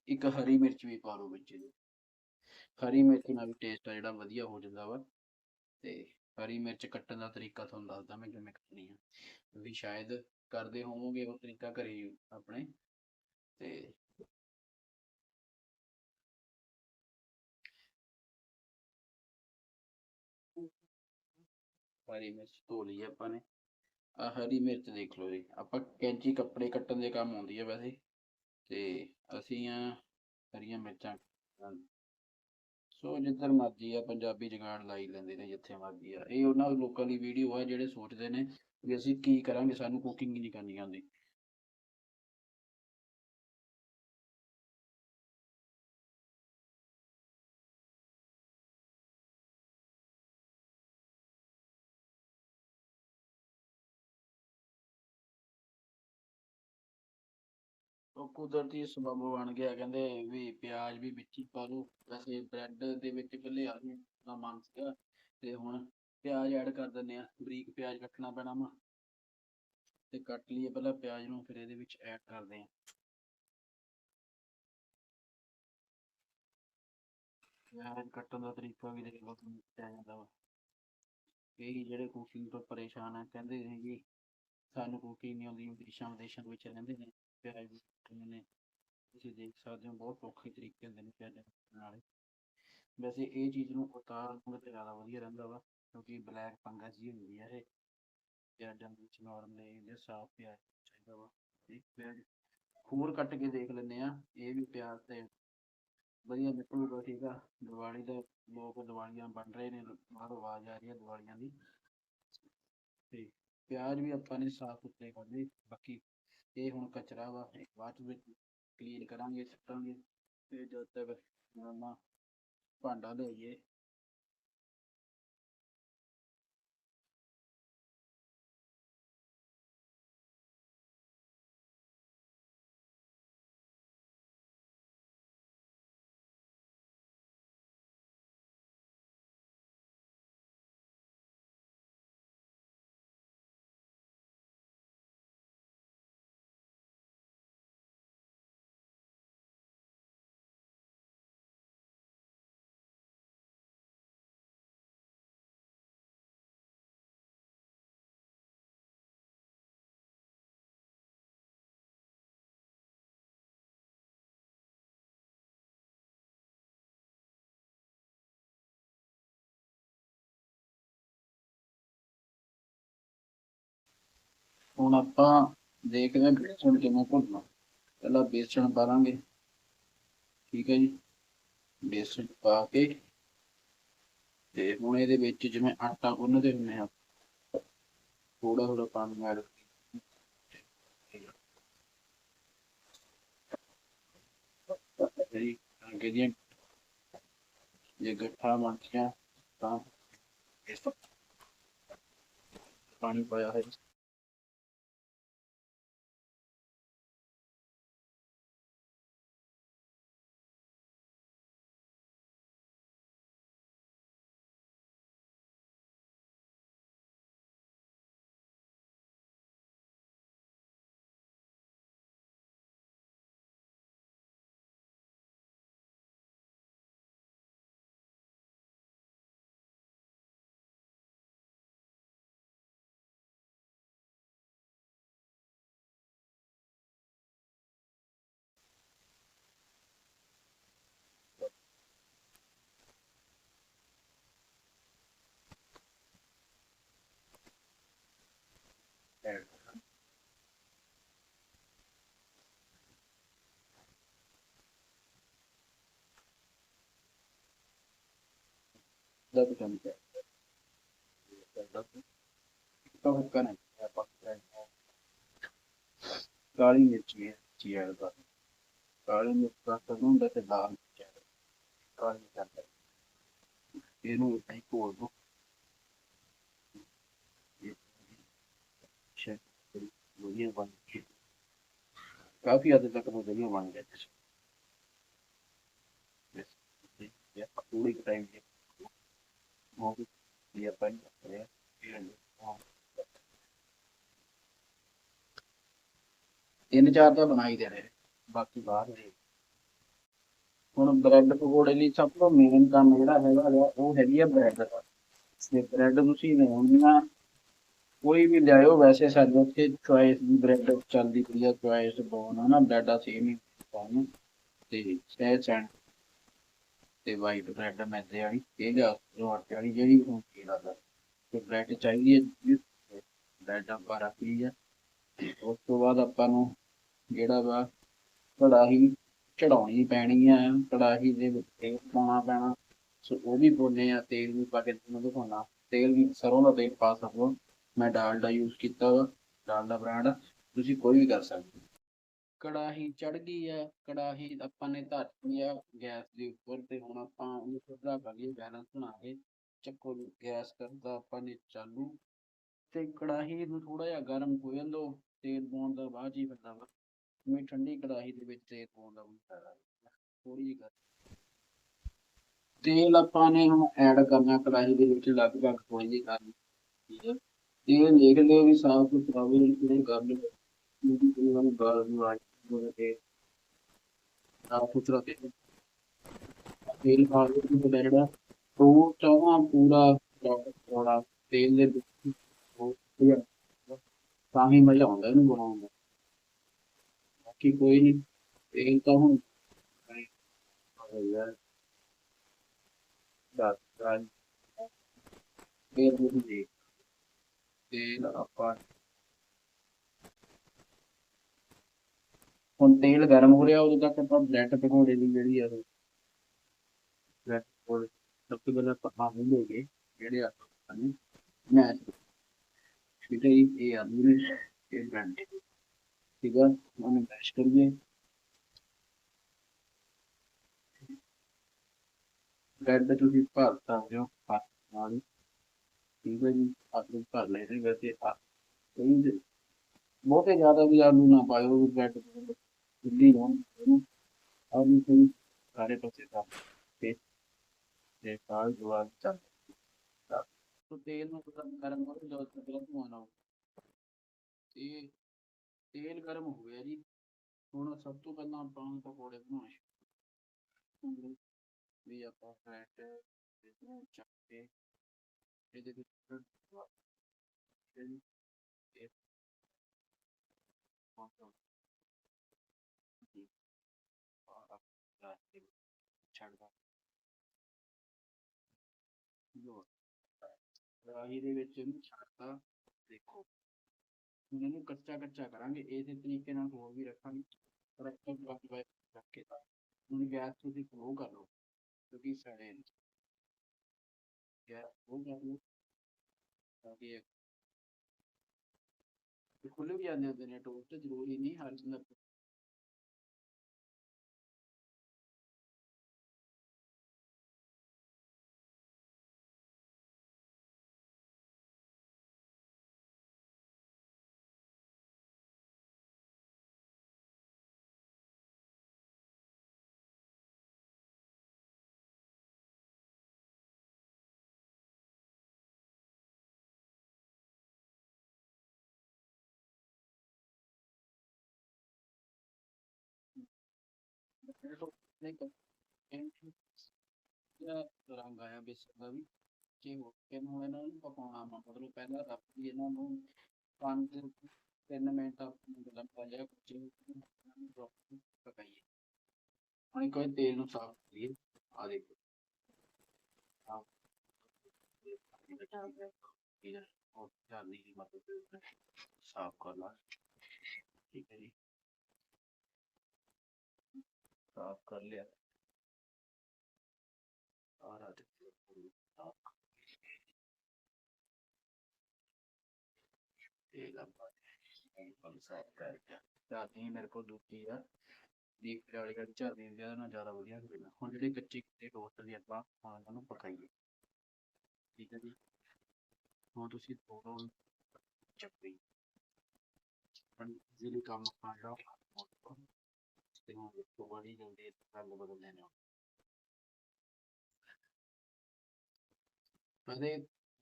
ਇੱਕ ਹਰੀ ਮਿਰਚ ਵੀ ਪਾ ਲਓ ਵਿੱਚ ਹਰੀ ਮਿਰਚ ਨਾਲ ਵੀ ਟੇਸਟ ਆ, ਜਿਹੜਾ ਵਧੀਆ ਹੋ ਜਾਂਦਾ ਵਾ। ਤੇ ਹਰੀ ਮਿਰਚ ਕੱਟਣ ਦਾ ਤਰੀਕਾ ਤੁਹਾਨੂੰ ਦੱਸਦਾ ਮੈਂ ਕਿਵੇਂ ਕੱਟਣੀ ਆ। ਵੀ ਸ਼ਾਇਦ ਕਰਦੇ ਹੋਵੋਗੇ ਉਹ ਤਰੀਕਾ ਘਰੇ ਆਪਣੇ। ਤੇ ਹਰੀ ਮਿਰਚ ਧੋ ਲਈ ਆਪਾਂ ਨੇ। ਆ ਹਰੀ ਮਿਰਚ ਦੇਖ ਲਓ ਜੀ। ਆਪਾਂ ਕੈਂਚੀ ਕੱਪੜੇ ਕੱਟਣ ਦੇ ਕੰਮ ਆਉਂਦੀ ਹੈ ਵੈਸੇ। ਤੇ ਅਸੀਂ ਆ ਹਰੀਆਂ ਮਿਰਚਾਂ ਸੋ ਜਿੱਧਰ ਮਰਜ਼ੀ ਆ, ਪੰਜਾਬੀ ਜਗਾੜ ਲਾਈ ਲੈਂਦੇ ਨੇ, ਜਿੱਥੇ ਮਰਜ਼ੀ ਆ। ਇਹ ਉਹਨਾਂ ਲੋਕਾਂ ਦੀ ਵੀਡੀਓ ਆ ਜਿਹੜੇ ਸੋਚਦੇ ਨੇ ਵੀ ਅਸੀਂ ਕੀ ਕਰਾਂਗੇ, ਸਾਨੂੰ ਕੁਕਿੰਗ ਨਹੀਂ ਕਰਨੀ ਆਉਂਦੀ। ਕੁਦਰਤੀ ਸਬੱਬ ਬਣ ਗਿਆ। ਕਹਿੰਦੇ ਵੀ ਪਿਆਜ਼ ਵੀ ਵਿੱਚ ਹੀ ਪਾ ਲਓ। ਵੈਸੇ ਬ੍ਰੈਡ ਦੇ ਵਿੱਚ ਪਹਿਲੇ ਆਲੂ ਦਾ ਮਨ ਸੀਗਾ। ਤੇ ਹੁਣ ਪਿਆਜ਼ ਐਡ ਕਰ ਦਿੰਦੇ ਆ ਬਰੀਕ ਪਿਆਜ਼ ਕੱਟਣਾ ਪੈਣਾ ਵਾ। ਤੇ ਕੱਟ ਲਈਏ ਪਹਿਲਾਂ ਪਿਆਜ਼ ਨੂੰ, ਫਿਰ ਇਹਦੇ ਵਿੱਚ ਐਡ ਕਰਦੇ ਆ ਪਿਆਜ਼ ਕੱਟਣ ਦਾ ਤਰੀਕਾ ਵੀ ਦੇਖ ਤੁਹਾਨੂੰ ਆ ਜਾਂਦਾ ਵਾ। ਕਈ ਜਿਹੜੇ ਕੁਕਿੰਗ ਤੋਂ ਪਰੇਸ਼ਾਨ ਆ। ਕਹਿੰਦੇ ਨੇ ਜੀ, ਸਾਨੂੰ ਕੁਕਿੰਗ ਨਹੀਂ ਆਉਂਦੀ। ਵਿਦੇਸ਼ਾਂ ਵਿਦੇਸ਼ਾਂ ਦੇ ਵਿੱਚ ਰਹਿੰਦੇ ਨੇ ਪਿਆਜ਼। ਵੀ ਨੇ। ਤੁਸੀਂ ਦੇਖ ਸਕਦੇ ਹੋ, ਬਹੁਤ ਔਖੇ ਤਰੀਕੇ ਹੁੰਦੇ ਨੇ ਪਿਆਜ਼ਾਂ ਕੱਟਣ ਵੈਸੇ ਇਹ ਚੀਜ਼ ਨੂੰ ਉਤਾਰਨ ਨੂੰ ਤੇ ਜ਼ਿਆਦਾ ਵਧੀਆ ਰਹਿੰਦਾ ਵਾ, ਕਿਉਂਕਿ ਬਲੈਕ ਫੰਗਸ ਜੀ ਹੁੰਦੀ ਆ ਇਹ। ਪਿਆਜ਼ਾਂ ਵਿੱਚ ਨਾਰਮਲੀ ਜੇ ਸਾਫ਼ ਪਿਆਜ਼ ਚਾਹੀਦਾ ਵਾ। ਇੱਕ ਪਿਆਜ਼ ਹੋਰ ਕੱਟ ਕੇ ਦੇਖ ਲੈਂਦੇ ਆ, ਇਹ ਵੀ ਪਿਆਜ਼ ਤੇ ਵਧੀਆ ਨਿਕਲੂਗਾ, ਠੀਕ ਆ। ਦੀਵਾਲੀ ਦਾ ਲੋਕ ਦੀਵਾਲੀਆਂ ਬਣ ਰਹੇ ਨੇ, ਬਾਹਰੋਂ ਆਵਾਜ਼ ਆ ਰਹੀ ਹੈ ਦੀਵਾਲੀਆਂ ਦੀ। ਤੇ ਪਿਆਜ਼ ਵੀ ਆਪਾਂ ਨੇ ਸਾਫ਼ ਸੁਥਰੇ ਕਰ ਬਾਕੀ ਇਹ ਹੁਣ ਕਚਰਾ ਵਾ, ਬਾਅਦ ਵਿੱਚ ਕਲੀਨ ਕਰਾਂਗੇ, ਸੁੱਟਾਂਗੇ ਤੇ ਜਦ ਤੱਕ ਆਪਾਂ ਭਾਂਡਾ ਲਈਏ ਹੁਣ ਆਪਾਂ ਦੇਖਦੇ ਹਾਂ ਬੇਸਣ ਕਿਵੇਂ ਭੁੰਨਣਾ। ਪਹਿਲਾਂ ਬੇਸਣ ਪਾ ਠੀਕ ਹੈ ਜੀ। ਬੇਸਣ ਪਾ ਕੇ ਤੇ ਹੁਣ ਇਹਦੇ ਵਿੱਚ ਜਿਵੇਂ ਆਟਾ ਗੁੰਨਦੇ ਹੁੰਦੇ ਆ ਥੋੜਾ ਥੋੜਾ ਪਾਣੀ ਐਡ ਜਿਹੜੀ ਅੱਗੇ ਦੀਆਂ ਜੇ ਗੱਠਾ ਮੰਚੀਆਂ ਤਾਂ ਇਸ ਪਾਣੀ ਪਾਇਆ ਹੈ ਐਡ ਦਾ ਬਟਨ ਹੈ ਤਾਂ ਉਹ ਕਰਾਂ ਆਪਾਂ ਕਾਲੀ ਮਿਰਚ ਵੀ ਚੀ ਐਡ ਕਰ ਕਾਲੀ ਮਿਰਚ ਦਾ ਤਾਂ ਹੁੰਦਾ ਤੇ ਲਾਲ ਮਿਰਚ ਕਾਲੀ ਕਰਦਾ ਇਹਨੂੰ ਨਹੀਂ ਘੋਲ ਦੋ ਸ਼ੇਕ ਵਧੀਆ ਬਣ ਗਈ ਕਾਫੀ ਹੱਦ ਤੱਕ ਵਧੀਆ ਬਣ ਗਿਆ ਇਸ ਥੋੜੀ ਟਾਈਮ ਦੇ ਉਹ ਵੀ ਇਹ ਆਪਾਂ ਤਿੰਨ ਚਾਰ ਤਾਂ ਬਣਾਈ ਦੇ ਰਹੇ, ਬਾਕੀ ਬਾਹਰ ਦੇ। ਹੁਣ ਬ੍ਰੈਡ ਪਕੌੜੇ ਲਈ ਸਭ ਤੋਂ ਮੇਨ ਕੰਮ ਜਿਹੜਾ ਹੈਗਾ, ਉਹ ਹੈਗੀ ਆ ਬ੍ਰੈਡ। ਤੇ ਬ੍ਰੈਡ ਤੁਸੀਂ ਲੈਣੀਆਂ ਕੋਈ ਵੀ ਲਿਆਇਓ, ਵੈਸੇ ਸਾਡੇ ਉੱਥੇ ਚੁਆਇਸ ਦੀ ਬ੍ਰੈਡ ਚੱਲਦੀ ਪਈ ਆ ਚੁਆਇਸ ਬੋਨ ਆ ਬ੍ਰੈਡ ਆ ਸੇਮ ਹੀ ਪਾਉਣ ਤੇ ਸਹਿ ਸੈਂਡ ਤੇ ਵਾਈਟ ਬ੍ਰੈਡ ਮੈਦੇ ਵਾਲੀ, ਇਹ ਲਿਆ ਜੋ ਆਟੇ ਵਾਲੀ, ਜਿਹੜੀ ਹੁਣ ਕੀ ਲੱਗਦਾ ਤੇ ਬ੍ਰੈਡ ਚਾਹੀਦੀ ਹੈ ਬ੍ਰੈਡ ਆਪਾਂ ਰੱਖ ਲਈ ਆ ਉਸ ਤੋਂ ਬਾਅਦ ਆਪਾਂ ਨੂੰ ਜਿਹੜਾ ਵਾ ਕੜਾਹੀ ਚੜਾਉਣੀ ਪੈਣੀ ਆ, ਕੜਾਹੀ ਦੇ ਵਿੱਚ ਤੇਲ ਪਾਉਣਾ ਪੈਣਾ, ਸੋ ਉਹ ਵੀ ਪਾਉਂਦੇ ਆ, ਤੇਲ ਵੀ ਪਾ ਕੇ ਤੁਹਾਨੂੰ ਦਿਖਾਉਣਾ, ਤੇਲ ਵੀ ਸਰੋਂ ਦਾ ਤੇਲ ਪਾ ਸਕੋ ਮੈਂ ਡਾਲਡਾ ਯੂਜ਼ ਕੀਤਾ ਵਾ ਡਾਲਡਾ ਬ੍ਰਾਂਡ, ਤੁਸੀਂ ਕੋਈ ਵੀ ਕਰ ਸਕਦੇ ਹੋ। ਕੜਾਹੀ ਚੜ ਗਈ ਆ, ਕੜਾਹੀ ਆਪਾਂ ਨੇ ਧਰਤੀ ਆ ਗੈਸ ਦੇ ਉੱਪਰ ਤੇ ਹੁਣ ਆਪਾਂ ਉਹਨੂੰ ਥੋੜਾ ਕਰੀਏ ਬੈਲੈਂਸ ਬਣਾ ਕੇ ਚੱਕੋ ਗੈਸ ਕਰਦਾ ਆਪਾਂ ਨੇ ਚਾਲੂ। ਤੇ ਕੜਾਹੀ ਨੂੰ ਥੋੜਾ ਜਿਹਾ ਗਰਮ ਹੋ ਜਾਂਦਾ, ਤੇਲ ਪਾਉਣ ਦਾ ਬਾਅਦ ਹੀ ਪੈਂਦਾ ਵਾ। ਮੈਂ ਠੰਡੀ ਕੜਾਹੀ ਦੇ ਵਿੱਚ ਤੇਲ ਪਾਉਣ ਦਾ ਕੋਈ ਫਾਇਦਾ ਥੋੜੀ ਜਿਹੀ ਗਰਮ ਤੇਲ ਆਪਾਂ ਨੇ ਹੁਣ ਐਡ ਕਰਨਾ ਕੜਾਹੀ ਦੇ ਵਿੱਚ, ਲਗਭਗ ਥੋੜੀ ਜਿਹੀ ਕਰਨੀ ਠੀਕ ਹੈ ਤੇਲ ਦੇਖਦੇ ਵੀ ਸਾਫ਼ ਸੁਥਰਾ ਵੀ ਨਹੀਂ ਕਰ ਲਿਓ ਕਿਉਂਕਿ ਕਈ ਗਾਲ ਨੂੰ ਆ ਜਾਂਦੀ ਸਾਫ਼ ਸੁਥਰਾ ਤੇਲ ਤੇਲ ਪਾ ਕੇ ਤੁਸੀਂ ਉਹ ਚਾਹਾਂ ਪੂਰਾ ਥੋੜਾ ਤੇਲ ਦੇ ਵਿੱਚ ਉਹ ਤਾਂ ਹੀ ਮਜ਼ਾ ਆਉਂਦਾ ਇਹਨੂੰ ਬਣਾਉਣ ਦਾ। ਬਾਕੀ ਕੋਈ ਨਹੀਂ, ਤੇਲ ਤਾਂ ਹੁਣ ਹੋਇਆ ਦਸ ਰਾਜ ਤੇਲ ਤੁਸੀਂ ਤੇਲ ਆਪਾਂ ਹੁਣ ਤੇਲ ਗਰਮ ਹੋ ਰਿਹਾ, ਉਦੋਂ ਤੱਕ ਆਪਾਂ ਬ੍ਰੈਡ ਪਕੌੜੇ ਦੀ ਜਿਹੜੀ ਆ ਉਹ ਬ੍ਰੈਡ ਪਕੌੜੇ ਸਭ ਤੋਂ ਪਹਿਲਾਂ ਆਪਾਂ ਆਲੂ ਲੈ ਜਿਹੜੇ ਆਪਾਂ ਨੇ ਮੈਂ ਠੀਕ ਹੈ ਜੀ ਇਹ ਆਲੂ ਨੇ, ਇਹ ਬ੍ਰੈਡ ਠੀਕ ਹੈ ਉਹਨੂੰ ਮੈਸ਼ ਕਰੀਏ। ਬ੍ਰੈਡ ਤੁਸੀਂ ਭਰ ਸਕਦੇ ਹੋ ਹੱਥ ਨਾਲ ਠੀਕ ਹੈ ਜੀ ਆਲੂ ਭਰ ਲਏ ਨੇ ਵੈਸੇ ਆ ਕਈ ਬਹੁਤੇ ਜ਼ਿਆਦਾ ਵੀ ਆਲੂ ਨਾ ਪਾਇਓ ਬ੍ਰੈਡ ਦਿੱਲੀ ਨੂੰ ਆਲੂ ਕੋਈ ਸਾਰੇ ਪਾਸੇ ਦਾ ਤੇ ਤੇ ਕਾਲ ਜਵਾਬ ਚੱਲ ਤੋ ਤੇਲ ਨੂੰ ਗਰਮ ਕਰੋ ਜਦੋਂ ਤੱਕ ਗਰਮ ਹੋਣਾ ਹੋ ਤੇ ਤੇਲ ਗਰਮ ਹੋ ਗਿਆ ਜੀ ਹੁਣ ਸਭ ਤੋਂ ਪਹਿਲਾਂ ਆਪਾਂ ਪਕੌੜੇ ਬਣਾਉਣੇ ਸ਼ੁਰੂ। ਵੀ ਆਪਾਂ ਫੈਟ ਚੱਕ ਕੇ ਇਹਦੇ ਵਿੱਚ ਪਾ ਇਹ ਪਾਉਣਾ ਜੀ ਆ ਆ ਛੱਡ ਦਾ ਰਾਹੀ ਦੇ ਵਿੱਚ ਇਹਨੂੰ ਛੱਡਤਾ, ਦੇਖੋ। ਹੁਣ ਇਹਨੂੰ ਕੱਚਾ ਕੱਚਾ ਕਰਾਂਗੇ ਇਸੇ ਤਰੀਕੇ ਨਾਲ ਹੋਰ ਵੀ ਰੱਖਾਂਗੇ। ਰੱਖਣ ਤੋਂ ਰੱਖ। ਕੇ ਹੁਣ ਗੈਸ ਤੁਸੀਂ ਫਲੋ ਕਰ ਲਓ ਕਿਉਂਕਿ ਸੜੇ ਨੇ ਗੈਸ ਫਲੋ ਕਰ ਲਓ ਤਾਂ ਕਿ ਇਹ ਇਹ ਖੁੱਲੇ ਵੀ ਜਾਂਦੇ ਹੁੰਦੇ ਨੇ ਤੇ ਜ਼ਰੂਰੀ ਨਹੀਂ ਹਰ ਰੰਗ ਆਇਆ ਬੇਸਣ ਦਾ ਵੀ ਕਿ ਹੋ ਕੇ ਹੁਣ ਇਹਨਾਂ ਨੂੰ ਪਕਾਉਣਾ ਵਾ ਮਤਲਬ ਪਹਿਲਾਂ ਰੱਖ ਦੀ ਇਹਨਾਂ ਨੂੰ ਪੰਜ ਤਿੰਨ ਮਿੰਟ ਮਤਲਬ ਪਾਇਆ ਕੁਝ ਪਕਾਈਏ ਹੁਣ ਕੋਈ ਤੇਲ ਨੂੰ ਸਾਫ਼ ਕਰੀਏ ਆ ਦੇਖੋ ਆਹ ਇਹ ਉਹ ਧਿਆਨ ਨਹੀਂ ਮਤਲਬ ਸਾਫ਼ ਕਰ ਲਾ ਠੀਕ ਹੈ ਜੀ ਸਾਫ਼ ਕਰ ਲਿਆ और आते तेल ਆਪਾਂ ਪੰਜ ਸਾਫ਼ ਕਰ ਲਿਆ ਚਾਹਤੀ ਮੇਰੇ ਕੋਲ ਦੂਜੀ ਆ ਦੀਪ ਵਾਲੀ ਗੱਲ ਚੱਲਦੀ ਹੁੰਦੀ ਆ ਨਾਲ ਜ਼ਿਆਦਾ ਵਧੀਆ ਹੋਵੇਗਾ ਹੁਣ ਜਿਹੜੇ ਕੱਚੇ ਕਿਤੇ ਟੋਸਟ ਦੀ ਆਪਾਂ ਹੁਣ ਇਹਨਾਂ ਨੂੰ ਪਕਾਈਏ ਠੀਕ ਹੈ ਜੀ ਹੁਣ ਤੁਸੀਂ ਦੋਨੋਂ ਚੱਪੀ ਪਰ ਜਿਹੜੇ ਕੰਮ ਕਰ ਲਓ ਤੇ ਹੁਣ ਤੋਂ ਬੜੀ ਜਲਦੀ ਰੰਗ ਬਦਲ ਲੈਣੇ ਵੈਸੇ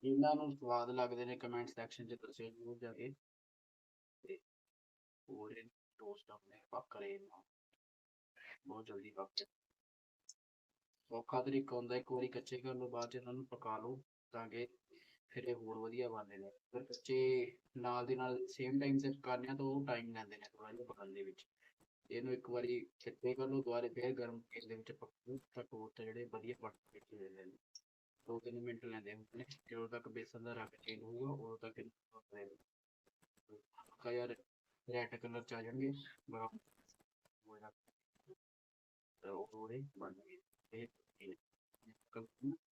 ਇਹਨਾਂ ਨੂੰ ਸਵਾਦ ਲੱਗਦੇ ਨੇ ਕਮੈਂਟ ਸੈਕਸ਼ਨ 'ਚ ਦੱਸਿਓ ਜ਼ਰੂਰ ਜਾ ਕੇ। ਤੇ ਹੋਰ ਇਹ ਟੋਸਟ ਆਪਣੇ ਪੱਕ ਰਹੇ ਨੇ ਬਹੁਤ ਜਲਦੀ ਪੱਕ ਜਾਂਦੇ ਤਰੀਕਾ ਹੁੰਦਾ, ਇੱਕ ਵਾਰੀ ਕੱਚੇ ਕਰਨ ਲਓ ਬਾਅਦ ਇਹਨਾਂ ਨੂੰ ਪਕਾ ਲਓ ਤਾਂ ਕਿ ਫਿਰ ਇਹ ਹੋਰ ਵਧੀਆ ਬਣਦੇ ਨੇ। ਅਗਰ ਕੱਚੇ ਨਾਲ ਦੀ ਨਾਲ ਸੇਮ ਟਾਈਮ ਤੇ ਪਕਾਉਂਦੇ ਆ ਤਾਂ ਉਹ ਟਾਈਮ ਲੈਂਦੇ ਨੇ ਥੋੜਾ ਜਿਹਾ ਪਕਾਉਣ ਦੇ ਵਿੱਚ। ਇਹਨੂੰ ਇੱਕ ਵਾਰੀ ਛਿੱਟੇ ਕਰ ਲਓ ਦੁਬਾਰੇ ਫਿਰ ਗਰਮ ਤੇਲ ਦੇ ਵਿੱਚ ਪਕਾਓ ਤਾਂ ਟੋਸਟ ਜਿਹੜੇ ਵਧੀਆ ਬਣ ਕੇ ਜਾਂਦੇ ਦੋ ਤਿੰਨ ਮਿੰਟ ਲੈਂਦੇ ਹੁੰਦੇ ਜਦੋਂ ਤੱਕ ਬੇਸਨ ਦਾ ਰੰਗ ਚੇਂਜ ਹੋਊਗਾ ਉਦੋਂ ਤੱਕ ਇਹਨੂੰ ਹਲਕਾ ਜਿਹਾ ਰੈਡ ਕਲਰ ਚ ਆ ਜਾਣਗੇ ਬਰਾਬਰ ਹੋ ਜਾਣਾ ਉਹ ਥੋੜੇ ਬਣ ਗਏ ਇਹ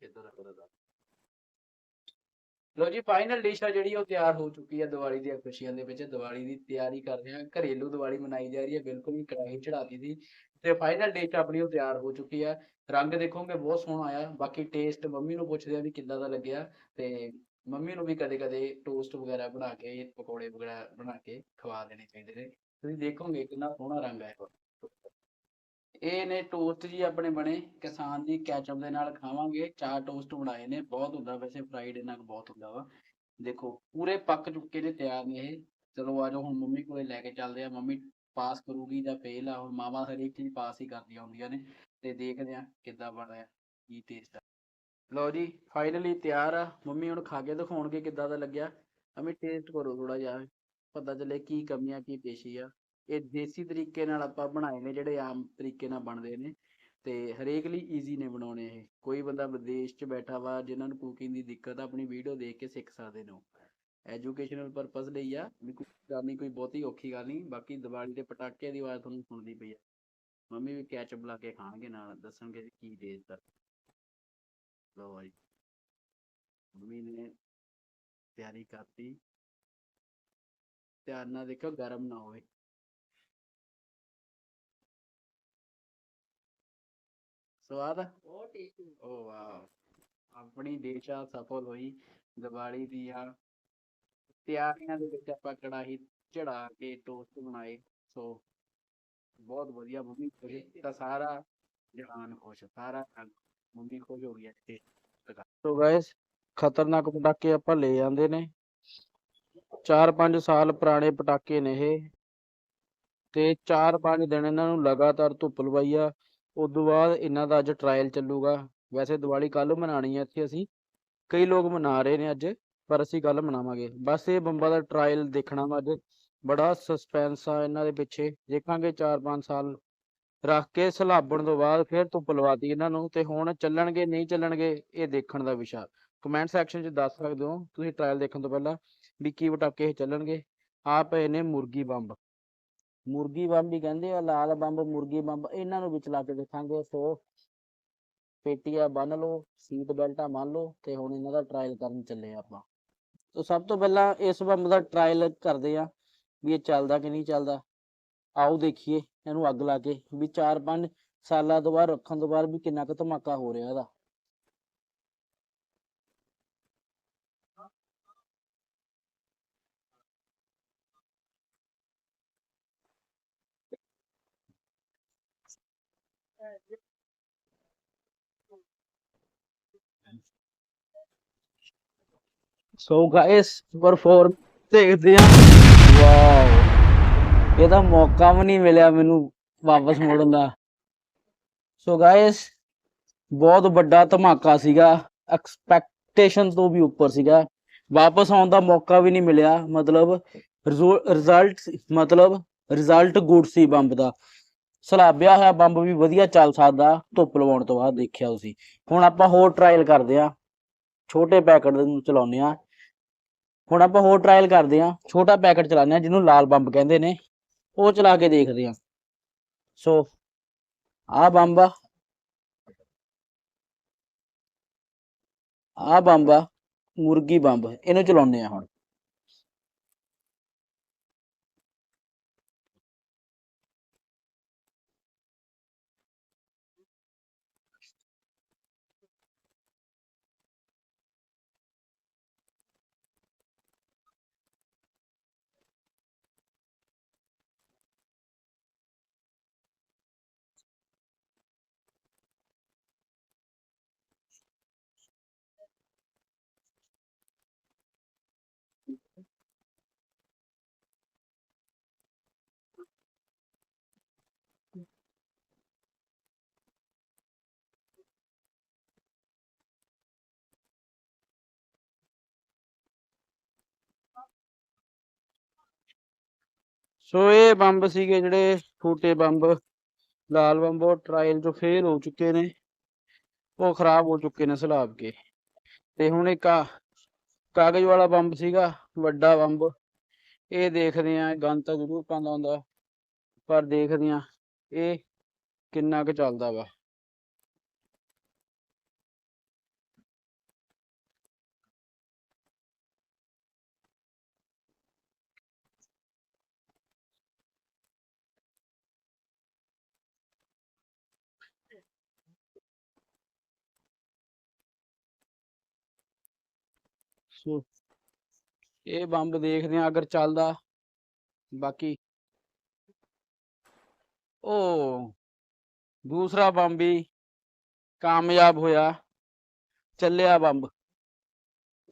ਇਦਾਂ ਦਾ ਕਰਦਾ ਲੋ ਜੀ ਫਾਈਨਲ ਡਿਸ਼ ਆ ਜਿਹੜੀ, ਉਹ ਤਿਆਰ ਹੋ ਚੁੱਕੀ ਹੈ ਦੀਵਾਲੀ ਦੀਆਂ ਖੁਸ਼ੀਆਂ ਦੇ ਵਿੱਚ। ਦੀਵਾਲੀ ਦੀ ਤਿਆਰੀ ਕਰ ਰਹੇ ਹਾਂ ਘਰੇਲੂ ਦੀਵਾਲੀ ਮਨਾਈ ਜਾ ਰਹੀ ਹੈ ਬਿਲਕੁਲ ਵੀ ਕੜਾਹੀ ਚੜਾਤੀ ਸੀ। ਤੇ ਫਾਈਨਲ ਡਿਸ਼ ਆਪਣੀ ਉਹ ਤਿਆਰ ਹੋ ਚੁੱਕੀ ਹੈ ਰੰਗ ਦੇਖੋਗੇ, ਬਹੁਤ ਸੋਹਣਾ ਆਇਆ। ਬਾਕੀ ਟੇਸਟ ਮੰਮੀ ਨੂੰ ਪੁੱਛਦੇ ਆ ਵੀ ਕਿੱਦਾਂ ਦਾ ਲੱਗਿਆ। ਤੇ ਮੰਮੀ ਨੂੰ ਵੀ ਕਦੇ ਕਦੇ ਟੋਸਟ ਵਗੈਰਾ ਬਣਾ ਕੇ, ਪਕੌੜੇ ਵਗੈਰਾ ਬਣਾ ਕੇ ਖਵਾ ਦੇਣੇ ਚਾਹੀਦੇ ਨੇ। ਤੁਸੀਂ ਦੇਖੋਗੇ ਕਿੰਨਾ ਸੋਹਣਾ ਰੰਗ ਆਇਆ। ਇਹ ਨੇ ਟੋਸਟ ਜੀ ਆਪਣੇ ਬਣੇ, ਕਿਸਾਨ ਦੀ ਕੈਚਅਪ ਦੇ ਨਾਲ ਖਾਵਾਂਗੇ। ਚਾਰ ਟੋਸਟ ਬਣਾਏ ਨੇ, ਬਹੁਤ ਹੁੰਦਾ ਵੈਸੇ ਫਰਾਈਡ ਇਹਨਾਂ ਕੋਲ ਬਹੁਤ ਹੁੰਦਾ ਵਾ। ਦੇਖੋ, ਪੂਰੇ ਪੱਕ ਚੁੱਕੇ ਨੇ, ਤਿਆਰ ਨੇ ਇਹ। ਚਲੋ ਆ ਜਾਓ, ਹੁਣ ਮੰਮੀ ਕੋਲੇ ਲੈ ਕੇ ਚੱਲਦੇ ਆ। ਮੰਮੀ ਪਾਸ ਕਰੂਗੀ ਜਾਂ ਫੇਲ ਆ, ਹੁਣ ਮਾਵਾ ਹਰੇਕ ਚੀਜ਼ ਪਾਸ ਹੀ ਕਰਦੀਆਂ ਹੁੰਦੀਆਂ ਨੇ। ਤੇ ਦੇਖਦੇ ਆ ਕਿੱਦਾਂ ਬਣਿਆ ਕੀ ਟੇਸਟ ਆ। ਲਓ ਜੀ ਫਾਈਨਲੀ ਤਿਆਰ ਆ। ਮੰਮੀ ਹੁਣ ਖਾ ਕੇ ਦਿਖਾਉਣਗੇ ਕਿੱਦਾਂ ਦਾ ਲੱਗਿਆ। ਅਮੀ ਟੇਸਟ ਕਰੋ ਥੋੜਾ ਜਿਹਾ, ਪਤਾ ਚੱਲੇ ਕੀ ਕਮੀਆਂ, ਕੀ ਪੇਸ਼ੀ ਆ। ਇਹ ਦੇਸੀ ਤਰੀਕੇ ਨਾਲ ਆਪਾਂ ਬਣਾਏ ਨੇ, ਜਿਹੜੇ ਆਮ ਤਰੀਕੇ ਨਾਲ ਬਣਦੇ ਨੇ ਤੇ ਹਰੇਕ ਲਈ ਈਜ਼ੀ ਨੇ ਬਣਾਉਣੇ ਇਹ। ਕੋਈ ਬੰਦਾ ਵਿਦੇਸ਼ 'ਚ ਬੈਠਾ ਵਾ, ਜਿਨ੍ਹਾਂ ਨੂੰ ਕੁਕਿੰਗ ਦੀ ਦਿੱਕਤ ਆ, ਆਪਣੀ ਵੀਡੀਓ ਦੇਖ ਕੇ ਸਿੱਖ ਸਕਦੇ ਨੇ ਐਜੂਕੇਸ਼ਨਲ ਪਰਪਸ ਲਈ ਆ, ਵੀ ਕੋਈ ਗੱਲ ਨਹੀਂ, ਕੋਈ ਬਹੁਤੀ ਔਖੀ ਗੱਲ ਨਹੀਂ, ਬਾਕੀ ਦੀਵਾਲੀ ਦੇ ਪਟਾਕੇ ਦੀ ਆਵਾਜ਼ ਤੁਹਾਨੂੰ ਸੁਣਦੀ ਪਈ ਆ। ਮੰਮੀ ਵੀ ਕੈਚਅਪ ਲਾ ਕੇ ਖਾਣਗੇ ਨਾਲ, ਦੱਸਣਗੇ ਕੀ ਟੇਸਟ ਆ। ਲਓ ਜੀ ਮੰਮੀ ਨੇ ਤਿਆਰੀ ਕਰਤੀ। ਧਿਆਨ ਨਾਲ ਦੇਖੋ ਗਰਮ ਨਾ ਹੋਵੇ। ਸਵਾਦ? ਬਹੁਤ ਟੇਸਟੀ ਓ ਵਾਓ। ਆਪਣੀ ਆ ਸਫਲ ਹੋਈ ਦੀਵਾਲੀ ਦੀਆਂ ਤਿਆਰੀਆਂ ਦੇ ਵਿੱਚ ਆਪਾਂ ਕੜਾਹੀ ਚੜਾ ਕੇ ਟੋਸਟ ਬਣਾਏ। ਸੋ ਬਹੁਤ ਵਧੀਆ ਮੰਮੀ ਖੁਸ਼ ਤਾਂ ਸਾਰਾ ਜਹਾਨ ਖੁਸ਼ ਸਾਰਾ ਮੰਮੀ ਖੁਸ਼ ਹੋ ਗਈ ਇੱਥੇ। ਸੋ ਗਾਇਸ ਖਤਰਨਾਕ ਪਟਾਕੇ ਆਪਾਂ ਲੈ ਜਾਂਦੇ ਨੇ। 4-5 ਸਾਲ ਪੁਰਾਣੇ ਪਟਾਕੇ ਨੇ ਇਹ। ਤੇ 4-5 ਦਿਨ ਇਹਨਾਂ ਨੂੰ ਲਗਾਤਾਰ ਧੁੱਪ ਲਵਾਈ ਆ। ਉਸ ਤੋਂ ਬਾਅਦ ਇਹਨਾਂ ਦਾ ਅੱਜ ਟਰਾਇਲ ਚੱਲੂਗਾ। ਵੈਸੇ ਦੀਵਾਲੀ ਕੱਲ ਮਨਾਣੀ ਹੈ ਇੱਥੇ ਅਸੀਂ। ਕਈ ਲੋਕ ਮਨਾ ਰਹੇ ਨੇ ਅੱਜ, ਪਰ ਅਸੀਂ ਕੱਲ ਮਨਾਵਾਂਗੇ। ਬਸ ਇਹ ਬੰਬਾਂ ਦਾ ਟਰਾਇਲ ਦੇਖਣਾ ਵਾ ਅੱਜ। ਬੜਾ ਸਸਪੈਂਸ ਆ ਇਹਨਾਂ ਦੇ ਪਿੱਛੇ। ਦੇਖਾਂਗੇ 4-5 ਸਾਲ ਰੱਖ ਕੇ ਸਲਾਬਣ ਤੋਂ ਬਾਅਦ ਫਿਰ ਧੁੱਪ ਲਵਾਤੀ ਇਹਨਾਂ ਨੂੰ ਤੇ ਹੁਣ ਚੱਲਣਗੇ, ਨਹੀਂ ਚੱਲਣਗੇ, ਇਹ ਦੇਖਣ ਦਾ ਵਿਸ਼ਾ। ਕਮੈਂਟ ਸੈਕਸ਼ਨ 'ਚ ਦੱਸ ਸਕਦੇ ਹੋ, ਤੁਸੀਂ ਟਰਾਇਲ ਦੇਖਣ ਤੋਂ ਪਹਿਲਾਂ ਵੀ ਕੀ ਪਟਾਕੇ ਇਹ ਚੱਲਣਗੇ। ਆ ਪਏ ਨੇ ਮੁਰਗੀ ਬੰਬ। ਮੁਰਗੀ ਬੰਬ ਵੀ ਕਹਿੰਦੇ ਆ, ਲਾਲ ਬੰਬ, ਮੁਰਗੀ ਬੰਬ, ਇਹਨਾਂ ਨੂੰ ਵਿੱਚ ਲਾ ਕੇ ਦੇਖਾਂਗੇ ਸੋ ਪੇਟੀਆਂ ਬੰਨ ਲਓ ਸੀਟ ਬੈਲਟਾਂ ਬੰਨ ਲਓ ਤੇ ਹੁਣ ਇਹਨਾਂ ਦਾ ਟਰਾਇਲ ਕਰਨ ਚੱਲੇ ਆਪਾਂ। ਸੋ ਸਭ ਤੋਂ ਪਹਿਲਾਂ ਇਸ ਬੰਬ ਦਾ ਟਰਾਇਲ ਕਰਦੇ ਆ ਵੀ ਇਹ ਚੱਲਦਾ ਕਿ ਨਹੀਂ ਚੱਲਦਾ। ਆਓ ਦੇਖੀਏ, ਇਹਨੂੰ ਅੱਗ ਲਾ ਕੇ ਵੀ 4-5 ਸਾਲਾਂ ਤੋਂ ਬਾਅਦ ਰੱਖਣ ਤੋਂ ਬਾਅਦ ਵੀ ਕਿੰਨਾ ਕੁ ਧਮਾਕਾ ਹੋ ਰਿਹਾ ਇਹਦਾ। ਸੋ ਗਾਇਸ ਪਰਫਾਰਮ ਦੇਖਦੇ ਆ ਵਾਓ ਇਹਦਾ ਮੌਕਾ ਵੀ ਨਹੀਂ ਮਿਲਿਆ ਮੈਨੂੰ ਵਾਪਸ ਮੁੜਨ ਦਾ। ਸੋ ਗਾਇਸ ਬਹੁਤ ਵੱਡਾ ਧਮਾਕਾ ਸੀਗਾ। ਐਕਸਪੈਕਟੇਸ਼ਨ ਤੋਂ ਵੀ ਉੱਪਰ ਸੀਗਾ। ਵਾਪਸ ਆਉਣ ਦਾ ਮੌਕਾ ਵੀ ਨਹੀਂ ਮਿਲਿਆ। ਮਤਲਬ ਰਿਜ਼ਲਟ ਮਤਲਬ ਰਿਜ਼ਲਟ ਗੁੱਡ ਸੀ ਬੰਬ ਦਾ। ਸਲਾਬਿਆ ਹੋਇਆ ਬੰਬ ਵੀ ਵਧੀਆ ਚੱਲ ਸਕਦਾ। ਧੁੱਪ ਲਵਾਉਣ ਤੋਂ ਬਾਅਦ ਦੇਖਿਆ ਤੁਸੀਂ। ਹੁਣ ਆਪਾਂ ਹੋਰ ਟਰਾਇਲ ਕਰਦੇ ਆ ਛੋਟੇ ਪੈਕਟ ਨੂੰ ਚਲਾਉਂਦੇ ਆ ਹੁਣ ਆਪਾਂ ਹੋਰ ਟਰਾਇਲ ਕਰਦੇ ਹਾਂ। ਛੋਟਾ ਪੈਕਟ ਚਲਾਉਂਦੇ ਹਾਂ, ਜਿਹਨੂੰ ਲਾਲ ਬੰਬ ਕਹਿੰਦੇ ਨੇ। ਉਹ ਚਲਾ ਕੇ ਦੇਖਦੇ ਹਾਂ। ਸੋ ਆ ਬੰਬ ਆ। ਆ ਬੰਬ ਆ। ਮੁਰਗੀ ਬੰਬ। ਇਹਨੂੰ ਚਲਾਉਂਦੇ ਆ ਹੁਣ। ਸੋ ਇਹ ਬੰਬ ਸੀਗੇ ਜਿਹੜੇ ਛੋਟੇ ਬੰਬ, ਲਾਲ ਬੰਬ, ਉਹ ਟਰਾਇਲ ਚੋਂ ਫੇਲ ਹੋ ਚੁੱਕੇ ਨੇ, ਉਹ ਖਰਾਬ ਹੋ ਚੁੱਕੇ ਨੇ ਸਲਾਬ ਕੇ। ਤੇ ਹੁਣ ਇੱਕ ਆ ਕਾਗਜ਼ ਵਾਲਾ ਬੰਬ ਸੀਗਾ, ਵੱਡਾ ਬੰਬ। ਇਹ ਦੇਖਦੇ ਆ ਗੰਦ ਤਾਂ ਜ਼ਰੂਰ ਪਾਉਂਦਾ ਹੁੰਦਾ, ਪਰ ਦੇਖਦੇ ਆ ਇਹ ਕਿੰਨਾ ਕੁ ਚੱਲਦਾ ਵਾ। ਇਹ ਬੰਬ ਦੇਖਦੇ ਆ ਅਗਰ ਚੱਲਦਾ। ਬਾਕੀ ਉਹ ਦੂਸਰਾ ਬੰਬ ਵੀ ਕਾਮਯਾਬ ਹੋਇਆ। ਚੱਲਿਆ ਬੰਬ।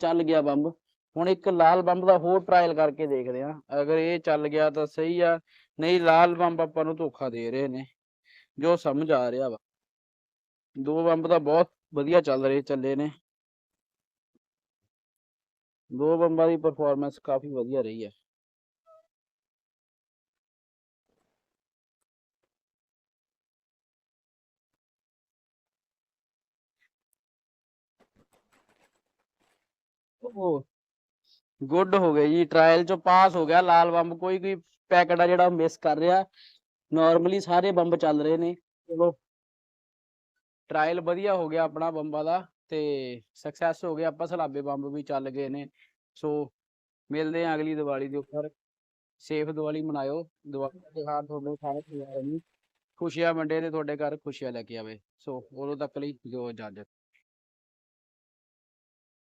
ਚੱਲ ਗਿਆ ਬੰਬ। ਹੁਣ ਇੱਕ ਲਾਲ ਬੰਬ ਦਾ ਹੋਰ ਟਰਾਇਲ ਕਰਕੇ ਦੇਖਦੇ ਆ ਅਗਰ ਇਹ ਚੱਲ ਗਿਆ ਤਾਂ ਸਹੀ ਆ। ਨਹੀਂ, ਲਾਲ ਬੰਬ ਆਪਾਂ ਨੂੰ ਧੋਖਾ ਦੇ ਰਹੇ ਨੇ। ਜੋ ਸਮਝ ਆ ਰਿਹਾ ਵਾ। ਦੋ ਬੰਬ ਤਾਂ ਬਹੁਤ ਵਧੀਆ ਚੱਲ ਰਹੇ, ਚੱਲੇ ਨੇ। दो बंबा की परफॉर्मेंस काफ़ी वादिया रही है। गुड हो गए जी ट्रायल चो पास हो गया लाल बंब कोई कोई पैकेट है जो मिस कर रहा नॉर्मली सारे बंब चल रहे ने। चलो ट्रायल वधिया हो गया अपना बंबा का ਤੇ ਸਕਸੈਸ ਹੋ ਗਿਆ, ਆਪਾਂ ਸਲਾਬੇ ਬੰਬ ਵੀ ਚੱਲ ਗਏ ਨੇ। ਸੋ ਮਿਲਦੇ ਆ ਅਗਲੀ ਦੀਵਾਲੀ ਦੇ ਉੱਪਰ। ਸੇਫ ਦੀਵਾਲੀ ਮਨਾਇਓ। ਦੀਵਾਲੀ ਦਾ ਤਿਉਹਾਰ ਤੁਹਾਡੇ ਸਾਰੇ ਖੁਸ਼ੀਆਂ ਵੰਡੇ ਤੇ ਤੁਹਾਡੇ ਘਰ ਖੁਸ਼ੀਆਂ ਲੈ ਕੇ ਆਵੇ। ਸੋ ਉਦੋਂ ਤੱਕ ਲਈ ਜੋ ਇਜਾਜ਼ਤ।